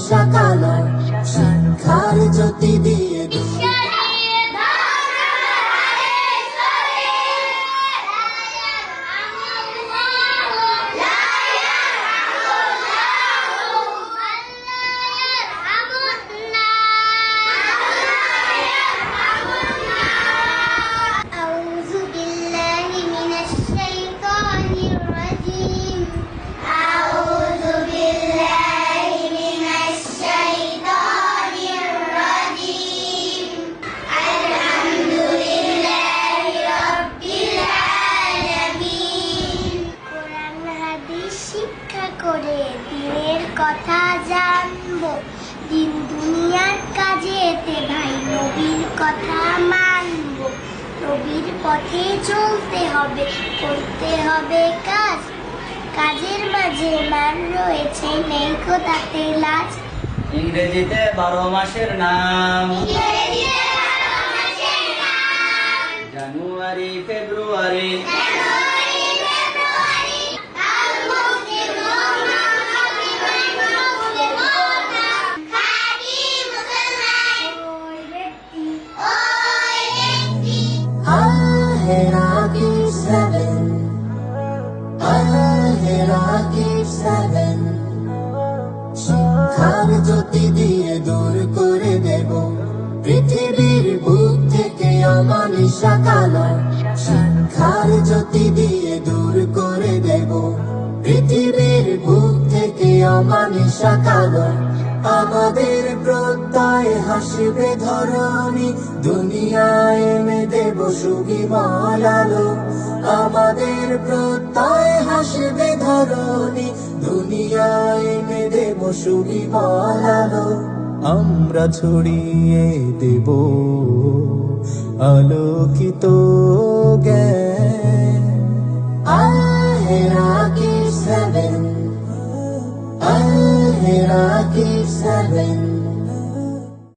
অমানিসা শিক্ষার জ্যোতি দিয়ে কথা জানব। দিন দুনিয়ার কাজে এতে ভাই, নবীর কথা মানবো। নবীর পথে চলতে হবে, করতে হবে কাজ। কাজের মাঝে মান রয়েছে নেই কোথাতে লাজ। ইংরেজিতে বারো মাসের নাম। দিয়ে দূর করে দেব। পৃথিবীর বুক থেকে অমানিসা কালো শিক্ষার জ্যোতি দিয়ে দূর করে দেব। পৃথিবীর বুক থেকে অমানিসা কালো আমাদের প্রত্যয় হাসিবে ধরণী। দুনিয়ায় এনে দেব সুবিমল আলো। আমাদের প্রত্যয় হাসিবে ধরণী। দুনিয়ায় সুখী আমরা ছড়িয়ে দেব আলোকিত জ্ঞান। আহেরা কি কি